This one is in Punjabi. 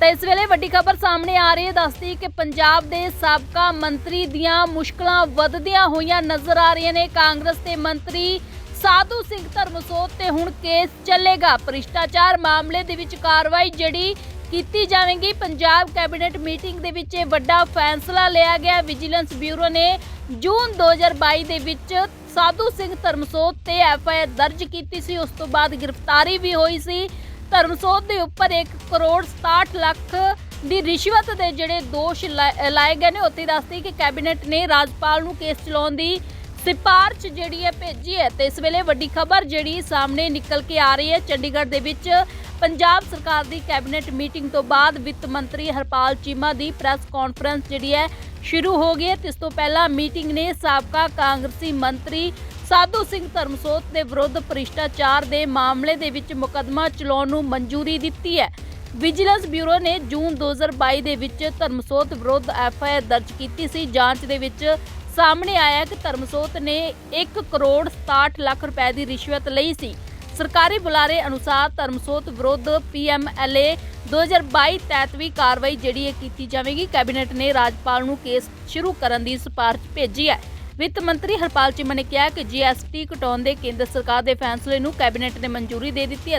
ਤਾਂ ਇਸ ਵੇਲੇ ਵੱਡੀ ਖਬਰ ਸਾਹਮਣੇ ਆ ਰਹੀ ਹੈ। ਦੱਸਦੀ ਕਿ ਪੰਜਾਬ ਦੇ ਸਾਬਕਾ ਮੰਤਰੀ ਦੀਆਂ ਮੁਸ਼ਕਲਾਂ ਵੱਧਦੀਆਂ ਹੋਈਆਂ ਨਜ਼ਰ ਆ ਰਹੀਆਂ ਨੇ। ਕਾਂਗਰਸ ਦੇ ਮੰਤਰੀ ਸਾਧੂ ਸਿੰਘ ਧਰਮਸੋਤ ਤੇ ਹੁਣ ਕੇਸ ਚੱਲੇਗਾ। ਭ੍ਰਿਸ਼ਟਾਚਾਰ ਮਾਮਲੇ ਦੇ ਵਿੱਚ ਕਾਰਵਾਈ ਜਿਹੜੀ ਕੀਤੀ ਜਾਵੇਗੀ। ਪੰਜਾਬ ਕੈਬਨਿਟ ਮੀਟਿੰਗ ਦੇ ਵਿੱਚ ਇਹ ਵੱਡਾ ਫੈਸਲਾ ਲਿਆ ਗਿਆ। ਵਿਜੀਲੈਂਸ ਬਿਊਰੋ ਨੇ ਜੂਨ 2022 ਦੇ ਵਿੱਚ ਸਾਧੂ ਸਿੰਘ ਧਰਮਸੋਤ ਤੇ ਐਫ ਆਈ ਆਰ ਦਰਜ ਕੀਤੀ ਸੀ। ਉਸ ਤੋਂ ਬਾਅਦ ਗ੍ਰਿਫਤਾਰੀ ਵੀ ਹੋਈ ਸੀ। ਧਰਮਸੋਤ ਦੇ ਉੱਪਰ 1 ਕਰੋੜ 67 ਲੱਖ ਦੀ ਰਿਸ਼ਵਤ ਦੇ ਜਿਹੜੇ ਦੋਸ਼ ਲਾ- ਲਾਏ ਗਏ ਨੇ, ਉੱਥੇ ਦੱਸਦੀ ਕਿ ਕੈਬਨਿਟ ਨੇ ਰਾਜਪਾਲ ਨੂੰ ਕੇਸ ਚਲਾਉਣ ਦੀ ਸਿਫਾਰਸ਼ ਜਿਹੜੀ ਹੈ ਭੇਜੀ ਹੈ ਤੇ ਇਸ ਵੇਲੇ ਵੱਡੀ ਖਬਰ ਜਿਹੜੀ ਸਾਹਮਣੇ ਨਿਕਲ ਕੇ ਆ ਰਹੀ ਹੈ। ਚੰਡੀਗੜ੍ਹ ਦੇ ਵਿੱਚ ਪੰਜਾਬ ਸਰਕਾਰ ਦੀ ਕੈਬਨਿਟ ਮੀਟਿੰਗ ਤੋਂ ਬਾਅਦ ਵਿੱਤ ਮੰਤਰੀ ਹਰਪਾਲ ਚੀਮਾ ਦੀ ਪ੍ਰੈਸ ਕਾਨਫਰੰਸ ਜਿਹੜੀ ਹੈ ਸ਼ੁਰੂ ਹੋ ਗਈ ਹੈ। ਤੇ ਇਸ ਤੋਂ ਪਹਿਲਾਂ ਮੀਟਿੰਗ ਨੇ ਸਾਬਕਾ ਕਾਂਗਰਸੀ ਮੰਤਰੀ ਸਾਧੂ ਸਿੰਘ ਧਰਮਸੋਤ ਦੇ ਵਿਰੁੱਧ ਭ੍ਰਿਸ਼ਟਾਚਾਰ ਦੇ ਮਾਮਲੇ ਦੇ ਵਿੱਚ ਮੁਕੱਦਮਾ ਚਲਾਉਣ ਨੂੰ ਮਨਜ਼ੂਰੀ ਦਿੱਤੀ ਹੈ। ਵਿਜੀਲੈਂਸ ਬਿਊਰੋ ਨੇ ਜੂਨ 2022 ਦੇ ਵਿੱਚ ਧਰਮਸੋਤ ਵਿਰੁੱਧ ਐਫ ਦਰਜ ਕੀਤੀ ਸੀ। ਜਾਂਚ ਦੇ ਵਿੱਚ ਸਾਹਮਣੇ ਆਇਆ ਕਿ ਧਰਮਸੋਤ ਨੇ 1 ਕਰੋੜ 67 ਲੱਖ ਰੁਪਏ ਦੀ ਰਿਸ਼ਵਤ ਲਈ ਸੀ। ਸਰਕਾਰੀ ਬੁਲਾਰੇ ਅਨੁਸਾਰ ਧਰਮਸੋਤ ਵਿਰੁੱਧ ਪੀਐਮਐਲਏ 2022 ਤਹਿਤ ਵੀ ਕਾਰਵਾਈ ਜਿਹੜੀ ਹੈ ਕੀਤੀ ਜਾਵੇਗੀ। ਕੈਬਨਿਟ ਨੇ ਰਾਜਪਾਲ ਨੂੰ ਕੇਸ ਸ਼ੁਰੂ ਕਰਨ ਦੀ ਸਿਫਾਰਸ਼ ਭੇਜੀ ਹੈ। ਵਿੱਤ ਮੰਤਰੀ ਹਰਪਾਲ ਚੀਮਾ ਨੇ ਕਿਹਾ ਕਿ ਜੀਐਸਟੀ ਘਟਾਉਣ ਦੇ ਕੇਂਦਰ ਸਰਕਾਰ ਦੇ ਫੈਸਲੇ ਨੂੰ ਕੈਬਨਿਟ ਨੇ ਮਨਜ਼ੂਰੀ ਦੇ ਦਿੱਤੀ ਹੈ